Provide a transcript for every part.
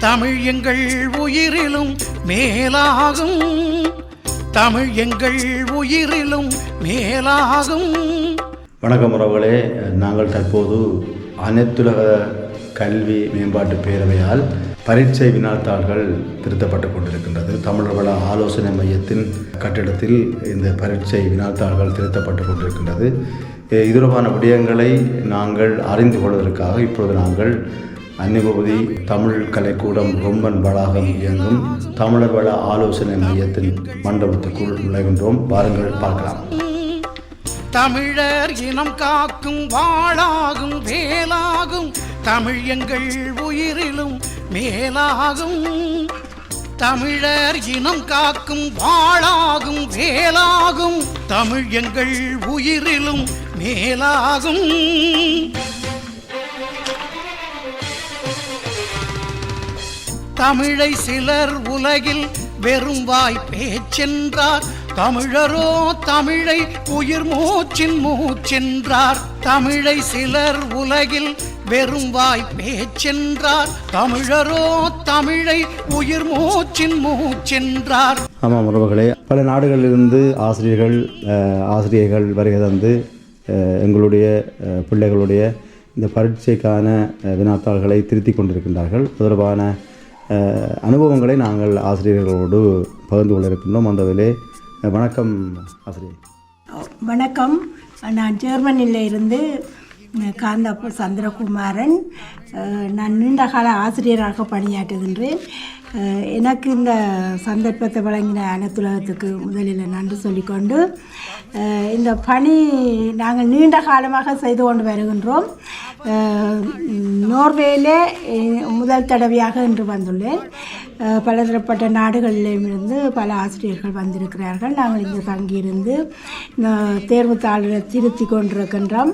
தமிழ் எங்கள் உயிரிலும் மேலாகும். தமிழ் எங்கள் உயிரிலும் மேலாகும். வணக்கம் உறவுகளே நாங்கள் தற்போது அனைத்துலக கல்வி மேம்பாட்டு பேரவையால் பரீட்சை வினாத்தாள்கள் திருத்தப்பட்டு கொண்டிருக்கின்றது. தமிழர் வள ஆலோசனை மையத்தின் கட்டிடத்தில் இந்த பரீட்சை வினாத்தாள்கள் திருத்தப்பட்டு கொண்டிருக்கின்றது. எ, இது தொடர்பான விடயங்களை நாங்கள் அறிந்து கொள்வதற்காக இப்பொழுது நாங்கள் அன்னிபகுதி தமிழ் கலைக்கூடம் ரொம்பன் வளாகம் இயங்கும் தமிழர் வள ஆலோசனை மையத்தின் மண்டபத்துக்குள் நுழைகின்றோம். வாருங்கள் பார்க்கலாம். தமிழர் இனம் காக்கும் வாழாகும் வேலாகும் தமிழ் எங்கள் உயிரிலும் மேலாகும். தமிழர் இனம் காக்கும் வாழாகும் வேலாகும் தமிழ் எங்கள் உயிரிலும் மேலாகும். தமிழை சிலர் உலகில் வெறும் வாய் பேச்சென்றார். தமிழரோ தமிழை உயிர் மூச்சின் மூச்சென்றார். தமிழை சிலர் உலகில் வெறும் வாய் பேச்சென்றார். தமிழரோ தமிழை உயிர் மூச்சின் மூச்சென்றார். ஆமாம் உறவுகளே பல நாடுகளிலிருந்து ஆசிரியர்கள் ஆசிரியர்கள் வருகை தந்து எங்களுடைய பிள்ளைகளுடைய இந்த பரீட்சைக்கான வினாத்தாள்களை திருத்தி கொண்டிருக்கின்றார்கள். தொடர்பான அனுபவங்களை நாங்கள் ஆசிரியர்களோடு பகிர்ந்து கொள்ள இருக்கின்றோம் அந்த வகையிலே வணக்கம் ஆசிரியர். வணக்கம். நான் ஜெர்மனியில் இருந்து காந்தாப்பு சந்திரகுமாரன். நான் நீண்ட கால ஆசிரியராக பணியாற்றுகின்றேன். எனக்கு இந்த சந்தர்ப்பத்தை வழங்கின அனைத்துலகத்துக்கு முதலில் நன்றி சொல்லிக்கொண்டு இந்த பணி நாங்கள் நீண்ட காலமாக செய்து கொண்டு வருகின்றோம். நோர்வேயிலே முதல் தடவையாக இன்று வந்துள்ளேன். பலதரப்பட்ட நாடுகளிலும் இருந்து பல ஆசிரியர்கள் வந்திருக்கிறார்கள். நாங்கள் இங்கே தங்கியிருந்து இந்த தேர்வுத்தாளை திருத்தி கொண்டிருக்கின்றோம்.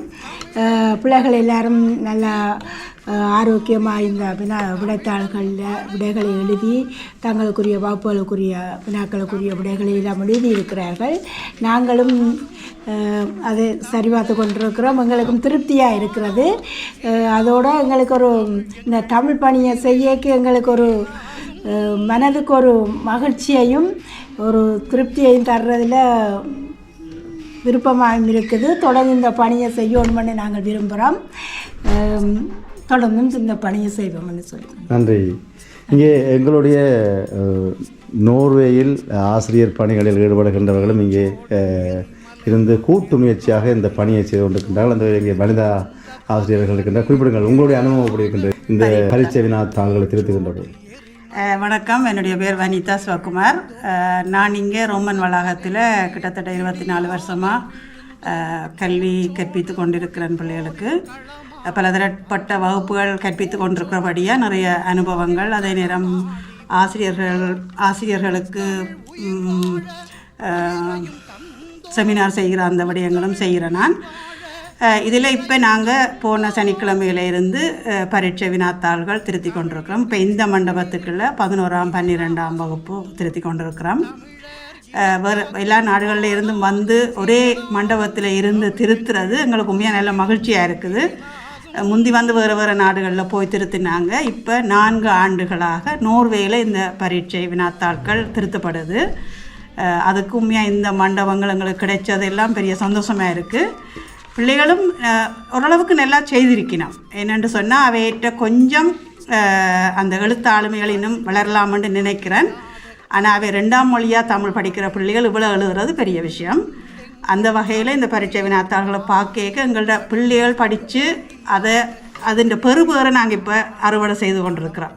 பிள்ளைகள் எல்லாரும் நல்லா ஆரோக்கியமாக இந்த வினா விடைத்தாள்களில் விடைகளை எழுதி தங்களுக்குரிய வகுப்புகளுக்குரிய வினாக்களுக்குரிய விடைகளை எல்லாம் எழுதி இருக்கிறார்கள். நாங்களும் அதை அதை சரிபார்த்து கொண்டிருக்கிறோம். எங்களுக்கும் திருப்தியாக இருக்கிறது. அதோடு அதோட எங்களுக்கு ஒரு இந்த தமிழ் பணியை செய்யக்கு எங்களுக்கு ஒரு மனதுக்கு ஒரு மகிழ்ச்சியையும் ஒரு திருப்தியையும் தர்றதில் விருப்பமாக இருக்குது. தொடர்ந்து இந்த பணியை செய்யணும்னு நாங்கள் விரும்புகிறோம் தொடர்ந்தும் இந்த பணியை செய்வோம்னு சொல்லி நன்றி. இங்கே எங்களுடைய நோர்வேயில் ஆசிரியர் பணிகளில் ஈடுபடுகின்றவர்களும் இங்கே இருந்து கூட்டு முயற்சியாக இந்த பணியை செய்து கொண்டிருக்கின்றார்கள். அந்த இங்கே வனிதா ஆசிரியர்கள் இருக்கின்ற குறிப்பிடுங்கள் உங்களுடைய அனுபவம் இருக்கின்றது? இந்த பரீட்சை வினா தாங்களை திருத்துகின்றது. வணக்கம். என்னுடைய பேர் வனிதா சிவகுமார். நான் இங்கே ரோமன் வளாகத்தில் கிட்டத்தட்ட இருபத்தி நாலு வருஷமாக கல்வி கற்பித்து கொண்டிருக்கிறேன் பிள்ளைகளுக்கு. பலதரப்பட்ட வகுப்புகள் கற்பித்து கொண்டிருக்கிறபடியாக நிறைய அனுபவங்கள். அதே நேரம் ஆசிரியர்கள் ஆசிரியர்களுக்கு செமினார் செய்கிற அந்த விடயங்களும் செய்கிறேன் நான். இதில் இப்போ நாங்கள் போன சனிக்கிழமையில இருந்து பரீட்சை வினாத்தாள்கள் திருத்தி கொண்டிருக்கிறோம். இப்போ இந்த மண்டபத்துக்குள்ள பதினோராம் பன்னிரெண்டாம் வகுப்பு திருத்தி கொண்டிருக்கிறோம். வேறு எல்லா நாடுகளில் இருந்தும் வந்து ஒரே மண்டபத்தில் இருந்து திருத்துறது எங்களுக்கு உண்மையாக நல்ல மகிழ்ச்சியாக இருக்குது. முந்தி வந்து வேறு வேறு நாடுகளில் போய் திருத்தினாங்க. இப்போ நான்கு ஆண்டுகளாக நோர்வேயில் இந்த பரீட்சை வினாத்தாள்கள் திருத்தப்படுது. அதுக்கு உண்மையாக இந்த மண்டபங்கள் எங்களுக்கு கிடைச்சதெல்லாம் பெரிய சந்தோஷமாக இருக்குது பிள்ளைகளும் ஓரளவுக்கு நல்லா செய்திருக்கணும் என்னென்று சொன்னால் அவையற்ற கொஞ்சம் அந்த எழுத்து ஆளுமைகள் இன்னும் வளரலாம்னு நினைக்கிறேன். ஆனால் அவை ரெண்டாம் மொழியாக தமிழ் படிக்கிற பிள்ளைகள் இவ்வளோ எழுதுறது பெரிய விஷயம். அந்த வகையில் இந்த பரீட்சை வினாத்தாள்களை பார்க்க எங்களோட பிள்ளைகள் படித்து அதை அதன் பெறுபேரை நாங்கள் இப்போ அறுவடை செய்து கொண்டிருக்கிறோம்.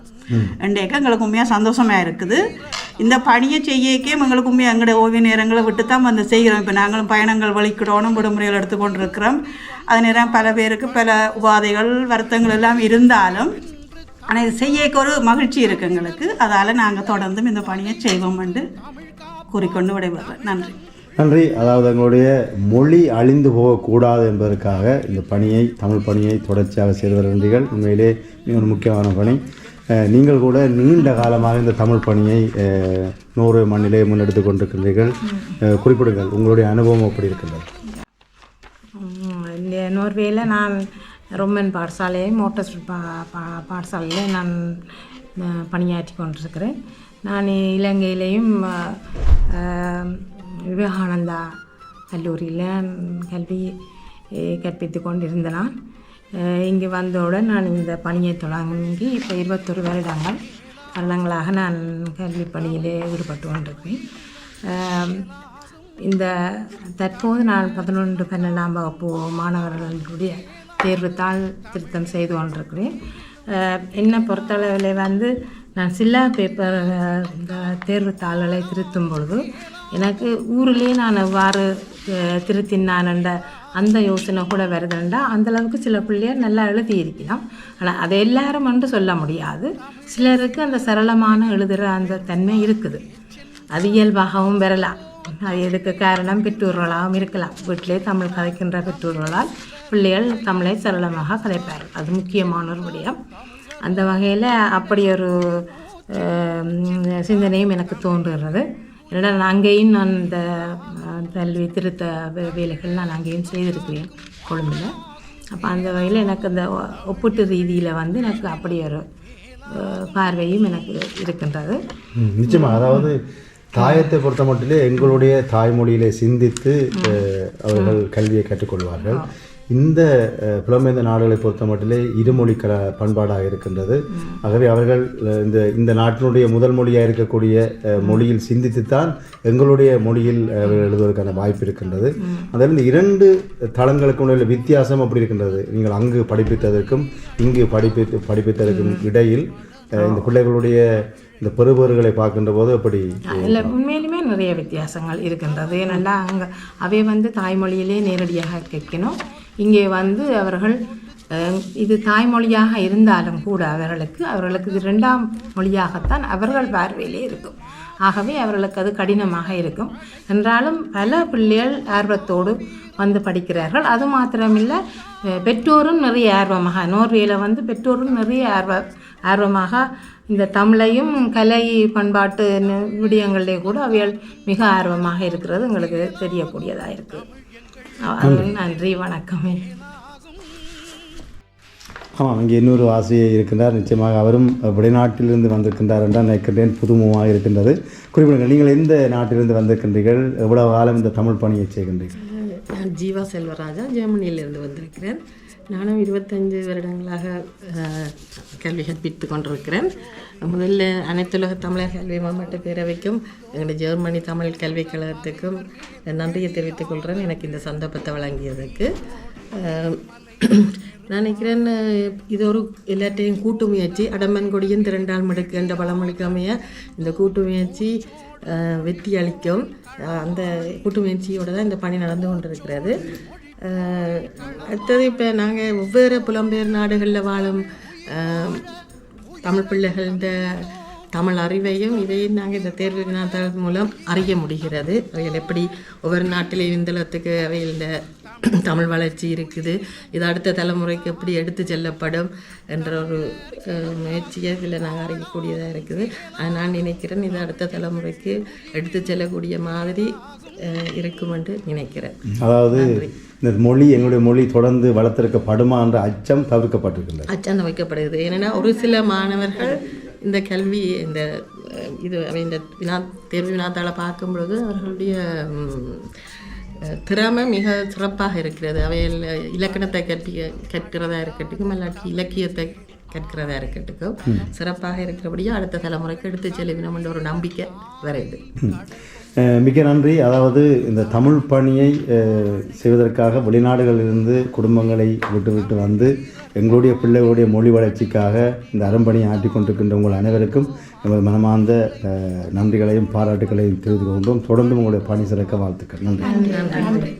ரெண்டேக்க எங்களுக்கு உண்மையாக சந்தோஷமாக இருக்குது. இந்த பணியை செய்யக்கே எங்களுக்கு உண்மையாக எங்களுடைய ஓய்வு நேரங்களை விட்டு தான் வந்து செய்கிறோம். இப்போ நாங்களும் பயணங்கள் வலிக்கிடணும் விடுமுறைகள் எடுத்துக்கொண்டு இருக்கிறோம் அது நேரம் பல பேருக்கு பல உபாதைகள் வருத்தங்கள் எல்லாம் இருந்தாலும் ஆனால் இது செய்யக்க ஒரு மகிழ்ச்சி இருக்குது எங்களுக்கு. அதால் நாங்கள் தொடர்ந்தும் இந்த பணியை செய்வோம் என்று கூறிக்கொண்டு விடைபெறுறேன் நன்றி. நன்றி. அதாவது எங்களுடைய மொழி அழிந்து போகக்கூடாது என்பதற்காக இந்த பணியை தமிழ் பணியை தொடர்ச்சியாக செய்து வருகின்றீர்கள் உண்மையிலே மிக ஒரு முக்கியமான பணி. நீங்கள் கூட நீண்ட காலமாக இந்த தமிழ் பணியை நூறு மண்ணிலே முன்னெடுத்து கொண்டிருக்கின்றீர்கள். அஹ், குறிப்பிடுங்கள் உங்களுடைய அனுபவம் எப்படி இருக்கின்றது? இந்த நோர்வேயில் நான் ரொம்மன் பாடசாலை மோட்டர் பா பா பாடசாலையில் நான் பணியாற்றி கொண்டிருக்கிறேன். நான் இலங்கையிலையும் விவேகானந்தா கல்லூரியில் கல்வி கற்பித்து கொண்டிருந்த நான். இங்கே வந்தவுடன் நான் இந்த பணியை தொடங்கி இப்போ இருபத்தொரு வருடங்கள் வருடங்களாக நான் கல்வி பணியிலே ஈடுபட்டு கொண்டிருப்பேன் இந்த தற்போது நான் பதினொன்று பன்னெண்டாம் வகுப்பு மாணவர்களுடைய தேர்வுத்தாள் திருத்தம் செய்து கொண்டிருக்கிறேன். அஹ், என்னை பொறுத்தளவில் வந்து நான் சில்லா பேப்பர் இந்த தேர்வுத்தாள்களை திருத்தும் பொழுது எனக்கு ஊரிலே நான் எவ்வாறு திருத்தினான் என்ற அந்த யோசனை கூட வருதுண்டா. அந்தளவுக்கு சில பிள்ளையர் நல்லா எழுதியிருக்கலாம் ஆனால் அதை எல்லாரும் என்று சொல்ல முடியாது. சிலருக்கு அந்த சரளமான எழுதுகிற அந்த தன்மை இருக்குது. அது இயல்பாகவும் வரலாம். அது எதுக்கு காரணம்? பெற்றோர்களாகவும் இருக்கலாம். வீட்டிலே தமிழ் கதைக்கின்ற பெற்றோர்களால் பிள்ளைகள் தமிழை சரளமாக கதைப்பார்கள் அது முக்கியமான ஒரு விடயம். அந்த வகையில் அப்படி ஒரு சிந்தனையும் எனக்கு தோன்றுகிறது. என்னடா நான் அங்கேயும் நான் இந்த கல்வி திருத்த வே- வேலைகள் நான் அங்கேயும் செய்திருக்கிறேன் கொழும்பில். அப்போ அந்த வகையில் எனக்கு அந்த ஒப்பீட்டு ரீதியில் வந்து எனக்கு அப்படி ஒரு பார்வையும் எனக்கு இருக்கின்றது. ம், நிச்சயமா. அதாவது தாயத்தை பொறுத்த மட்டிலே எங்களுடைய தாய்மொழியிலே சிந்தித்து அவர்கள் கல்வியை கற்றுக்கொள்வார்கள். இந்த புலம்பெயர்ந்த நாடுகளை பொறுத்த மட்டிலே இருமொழி கல பண்பாடாக இருக்கின்றது. ஆகவே அவர்கள் இந்த இந்த நாட்டினுடைய முதல் மொழியாக இருக்கக்கூடிய மொழியில் சிந்தித்துத்தான் எங்களுடைய மொழியில் அவர்கள் எழுதுவதற்கான வாய்ப்பு இருக்கின்றது. அதில் இந்த இரண்டு தளங்களுக்கு உள்ள வித்தியாசம் அப்படி இருக்கின்றது. நீங்கள் அங்கு படிப்பித்ததற்கும் இங்கு படிப்பித்து படிப்பித்ததற்கும் இடையில் இந்த பிள்ளைகளுடைய இந்த பெறுபவர்களை பார்க்கின்ற போது அப்படி இல்லை உண்மையிலுமே நிறைய வித்தியாசங்கள் இருக்கின்றது. ஏன்னா அங்கே அவை வந்து தாய்மொழியிலே நேரடியாக கேட்கணும். இங்கே வந்து அவர்கள் இது தாய்மொழியாக இருந்தாலும் கூட அவர்களுக்கு அவர்களுக்கு இது ரெண்டாம் மொழியாகத்தான் அவர்கள் பார்வையிலே இருக்கும். ஆகவே அவர்களுக்கு அது கடினமாக இருக்கும். என்றாலும் பல பிள்ளைகள் ஆர்வத்தோடு வந்து படிக்கிறார்கள். அது மாத்திரமில்லை பெற்றோரும் நிறைய ஆர்வமாக நோர்வேல வந்து பெற்றோரும் நிறைய ஆர்வ ஆர்வமாக இந்த தமிழையும் கலை பண்பாட்டு விடயங்களிலே கூட அவைகள் மிக ஆர்வமாக இருக்கிறது. எங்களுக்கு தெரியக்கூடியதாக இருக்குது நன்றி. வணக்கமே. ஆமாம் இங்கே இன்னொரு ஆசிரியர் இருக்கின்றார். நிச்சயமாக அவரும் வெளிநாட்டிலிருந்து வந்திருக்கின்றார் என்றால் நினைக்கின்றேன் புதுமுகமாக இருக்கின்றது. குறிப்பிடுங்கள் நீங்கள் எந்த நாட்டிலிருந்து வந்திருக்கின்றீர்கள்? எவ்வளவு காலம் இந்த தமிழ் பணியை செய்கின்றீர்கள்? நான் ஜீவா செல்வராஜா ஜெர்மனியிலிருந்து வந்திருக்கிறேன். நானும் இருபத்தஞ்சு வருடங்களாக கல்வி கற்பித்து கொண்டிருக்கிறேன். முதல்ல அனைத்துலக தமிழர் கல்வி மாவட்ட பேரவைக்கும் எங்களுடைய ஜெர்மனி தமிழ் கல்விக் கழகத்துக்கும் நன்றியை தெரிவித்துக் கொள்கிறேன். எனக்கு இந்த சந்தர்ப்பத்தை வழங்கியதுக்கு. நான் நினைக்கிறேன் இது ஒரு எல்லாத்தையும் கூட்டு முயற்சி. அடம்பன்கொடியும் திரண்டால் மடுக்கு என்ற பழமொழிக்கு அமைய இந்த கூட்டு முயற்சி வெற்றி அளிக்கும். அந்த கூட்டு முயற்சியோடு தான் இந்த பணி நடந்து கொண்டிருக்கிறது. அடுத்தது இப்போ நாங்கள் வெவ்வேறு புலம்பெயர் நாடுகளில் வாழும் தமிழ் பிள்ளைகள தமிழ் அறிவையும் இதையும் நாங்கள் இந்த தேர்வு வினாத்தாள் மூலம் அறிய முடிகிறது. அவைகள் எப்படி ஒவ்வொரு நாட்டிலையும் இந்தளத்துக்கு அவையில் இந்த தமிழ் வளர்ச்சி இருக்குது இது அடுத்த தலைமுறைக்கு எப்படி எடுத்து செல்லப்படும் என்ற ஒரு முயற்சியை இதில் நாங்கள் அறியக்கூடியதாக இருக்குது. அது நான் நினைக்கிறேன் இது அடுத்த தலைமுறைக்கு எடுத்து செல்லக்கூடிய மாதிரி இருக்கும் என்று நினைக்கிறேன். அதாவது இந்த மொழி எங்களுடைய மொழி தொடர்ந்து வளர்த்திருக்கப்படுமா என்ற அச்சம் தவிர்க்கப்பட்டிருக்கின்றது. அச்சந்தம் வைக்கப்படுகிறது ஏன்னா ஒரு சில மாணவர்கள் இந்த கல்வி இந்த இது அவை இந்த வினா தேர்வு வினாத்தாளை பார்க்கும் பொழுது அவர்களுடைய திறமை மிக சிறப்பாக இருக்கிறது. அவையில் இலக்கணத்தை கற்பி கற்கிறதா இருக்கட்டும் இல்லாட்டி இலக்கியத்தை கற்கிறதா இருக்கட்டும் சிறப்பாக இருக்கிறபடியே அடுத்த தலைமுறைக்கு எடுத்து செல்வினம் என்ற ஒரு நம்பிக்கை வருது மிக நன்றி. அதாவது இந்த தமிழ் பணியை செய்வதற்காக வெளிநாடுகளிலிருந்து குடும்பங்களை விட்டு விட்டு வந்து எங்களுடைய பிள்ளைகளுடைய மொழி வளர்ச்சிக்காக இந்த அரும்பணியை ஆற்றிக் கொண்டிருக்கின்ற உங்கள் அனைவருக்கும் எமது மனமார்ந்த நன்றிகளையும் பாராட்டுகளையும் தெரிவித்துக் கொண்டோம் தொடர்ந்து உங்களுடைய பணி சிறக்க வாழ்த்துக்கள். நன்றி.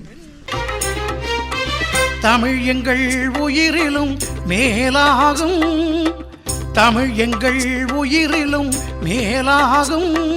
தமிழ் எங்கள் உயிரிலும் மேலாகும். தமிழ் எங்கள் உயிரிலும் மேலாகும்.